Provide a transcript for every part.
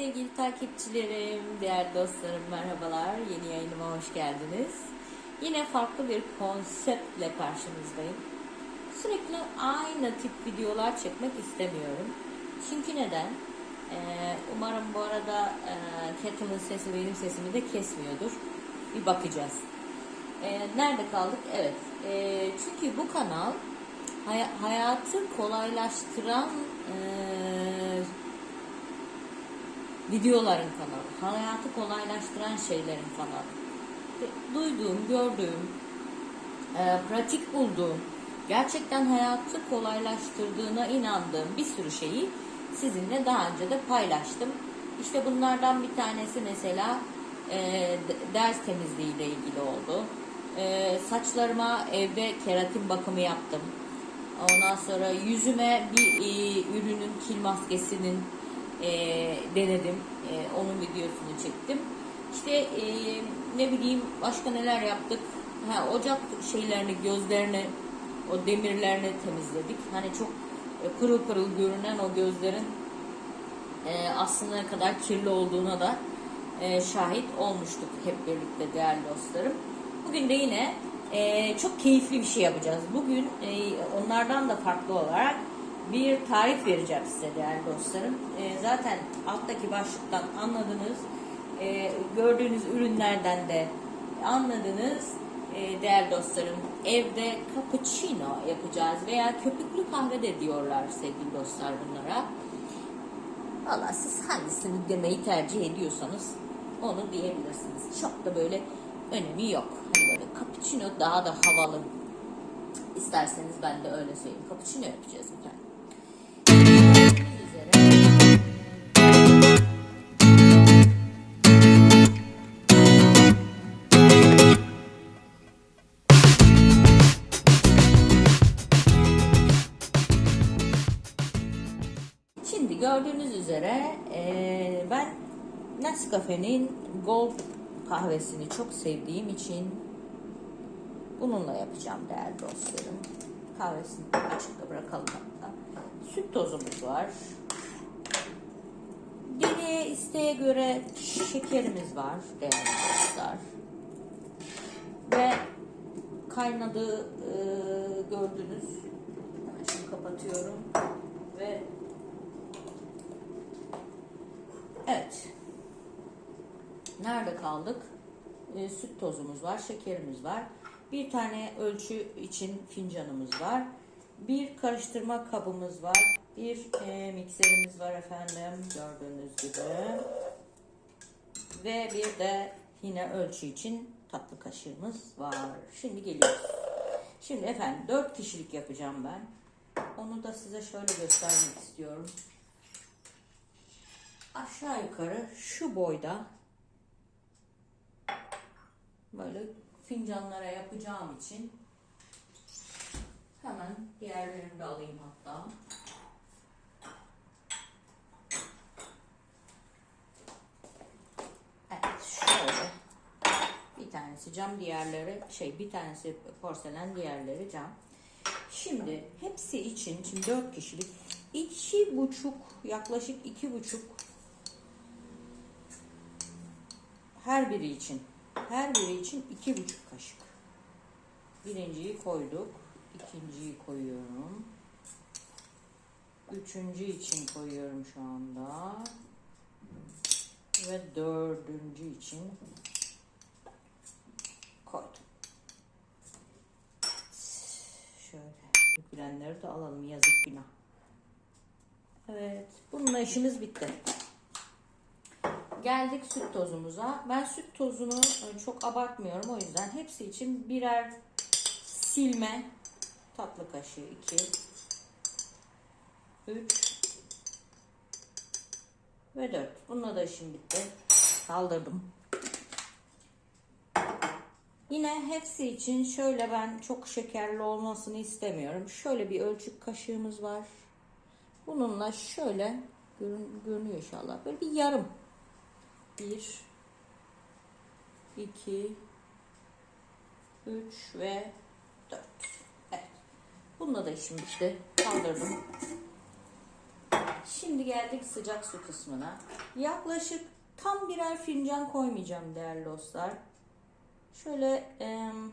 sevgili takipçilerim, değerli dostlarım merhabalar. Yeni yayınıma hoş geldiniz. Yine farklı bir konseptle karşınızdayım. Sürekli aynı tip videolar çekmek istemiyorum. Çünkü neden? Ee, umarım bu arada e, Kettle'ın sesi benim sesimi de kesmiyordur. Bir bakacağız. Ee, nerede kaldık? Evet. Ee, çünkü bu kanal hay- hayatı kolaylaştıran e, videoların kanalı. Hayatı kolaylaştıran şeylerin kanalı. Duyduğum, gördüğüm, e, pratik bulduğum, gerçekten hayatı kolaylaştırdığına inandığım bir sürü şeyi sizinle daha önce de paylaştım. İşte bunlardan bir tanesi mesela e, ders temizliği ile ilgili oldu. E, saçlarıma evde keratin bakımı yaptım. Ondan sonra yüzüme bir e, ürünün kil maskesinin e, denedim. E, onun videosunu çektim. İşte e, ne bileyim başka neler yaptık. Ha, ocak şeylerini, gözlerini, o demirlerini temizledik. Hani çok e, pırıl pırıl görünen o gözlerin e, aslında ne kadar kirli olduğuna da e, şahit olmuştuk hep birlikte değerli dostlarım. Bugün de yine e, çok keyifli bir şey yapacağız. Bugün e, onlardan da farklı olarak bir tarif vereceğim size değerli dostlarım. E, zaten alttaki başlıktan anladınız. E, gördüğünüz ürünlerden de anladınız. E, değerli dostlarım evde cappuccino yapacağız veya köpüklü kahve de diyorlar sevgili dostlar bunlara. Valla siz hangisini demeyi tercih ediyorsanız onu diyebilirsiniz. Çok da böyle önemi yok. Hani böyle cappuccino daha da havalı. İsterseniz ben de öyle söyleyeyim. Cappuccino yapacağız efendim. Üzere. Gördüğünüz üzere eee, ben Nescafe'nin Gold kahvesini çok sevdiğim için bununla yapacağım değerli dostlarım. Kahvesini açıkta bırakalım hatta. Süt tozumuz var. Geriye isteğe göre şekerimiz var değerli dostlar. Ve kaynadığı eee, gördünüz. Şimdi kapatıyorum. Ve Evet. Nerede kaldık? Ee, süt tozumuz var, şekerimiz var. Bir tane ölçü için fincanımız var. Bir karıştırma kabımız var. Bir e, mikserimiz var efendim gördüğünüz gibi. Ve bir de yine ölçü için tatlı kaşığımız var. Şimdi geliyoruz. Şimdi efendim 4 kişilik yapacağım ben. Onu da size şöyle göstermek istiyorum aşağı yukarı şu boyda böyle fincanlara yapacağım için hemen diğerlerini de alayım hatta. Evet şöyle bir tanesi cam diğerleri şey bir tanesi porselen diğerleri cam. Şimdi hepsi için şimdi dört kişilik iki buçuk yaklaşık iki buçuk her biri için her biri için iki buçuk kaşık. Birinciyi koyduk. ikinciyi koyuyorum. Üçüncü için koyuyorum şu anda. Ve dördüncü için koydum. Şöyle dökülenleri de alalım yazık günah. Evet bununla işimiz bitti. Geldik süt tozumuza. Ben süt tozunu e, çok abartmıyorum o yüzden hepsi için birer silme tatlı kaşığı 2 3 ve 4. Bununla da işim bitti. Kaldırdım. Yine hepsi için şöyle ben çok şekerli olmasını istemiyorum. Şöyle bir ölçük kaşığımız var. Bununla şöyle görün, görünüyor inşallah. Böyle bir yarım 1 2 3 ve 4 Evet. Bununla da işim bitti. Kaldırdım. şimdi geldik sıcak su kısmına. Yaklaşık tam birer fincan koymayacağım değerli dostlar. Şöyle em,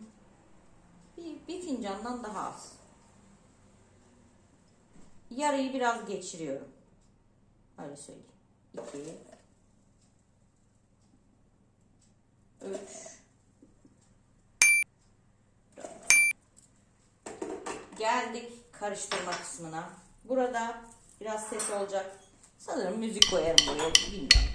bir, bir fincandan daha az. Yarıyı biraz geçiriyorum. Öyle söyleyeyim. 2 3 4 Geldik karıştırma kısmına. Burada biraz ses olacak. Sanırım müzik koyarım buraya. Bilmiyorum.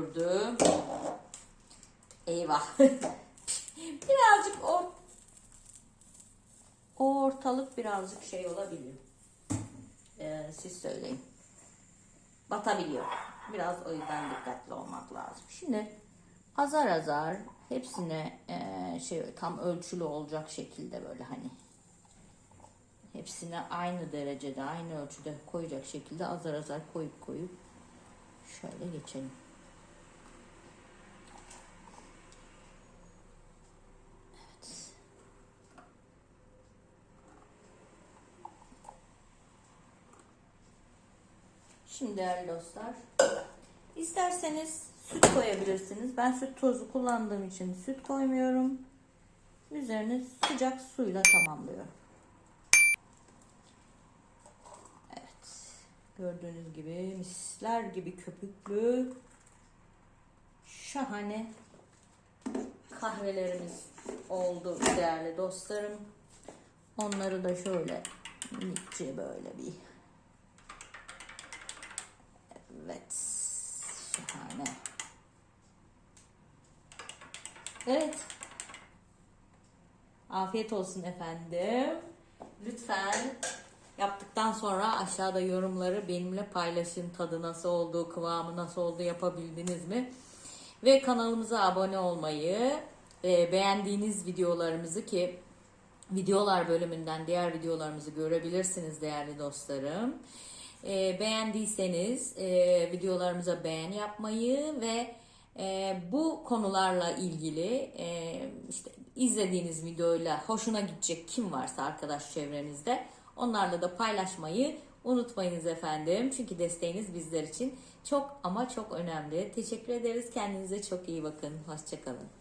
Köpürdü. Eyvah. birazcık o o ortalık birazcık şey olabiliyor. Ee, siz söyleyin. Batabiliyor. Biraz o yüzden dikkatli olmak lazım. Şimdi azar azar hepsine ee, şey tam ölçülü olacak şekilde böyle hani hepsine aynı derecede aynı ölçüde koyacak şekilde azar azar koyup koyup Şöyle geçelim. Şimdi değerli dostlar, isterseniz süt koyabilirsiniz. Ben süt tozu kullandığım için süt koymuyorum. Üzerine sıcak suyla tamamlıyorum. Evet. Gördüğünüz gibi misler gibi köpüklü şahane kahvelerimiz oldu değerli dostlarım. Onları da şöyle minikçe böyle bir Evet. Şahane. Evet. Afiyet olsun efendim. Lütfen yaptıktan sonra aşağıda yorumları benimle paylaşın. Tadı nasıl oldu, kıvamı nasıl oldu, yapabildiniz mi? Ve kanalımıza abone olmayı, e, beğendiğiniz videolarımızı ki videolar bölümünden diğer videolarımızı görebilirsiniz değerli dostlarım. E, beğendiyseniz e, videolarımıza beğen yapmayı ve e, bu konularla ilgili e, işte izlediğiniz videoyla hoşuna gidecek kim varsa arkadaş çevrenizde onlarla da paylaşmayı unutmayınız efendim. Çünkü desteğiniz bizler için çok ama çok önemli. Teşekkür ederiz. Kendinize çok iyi bakın. Hoşçakalın.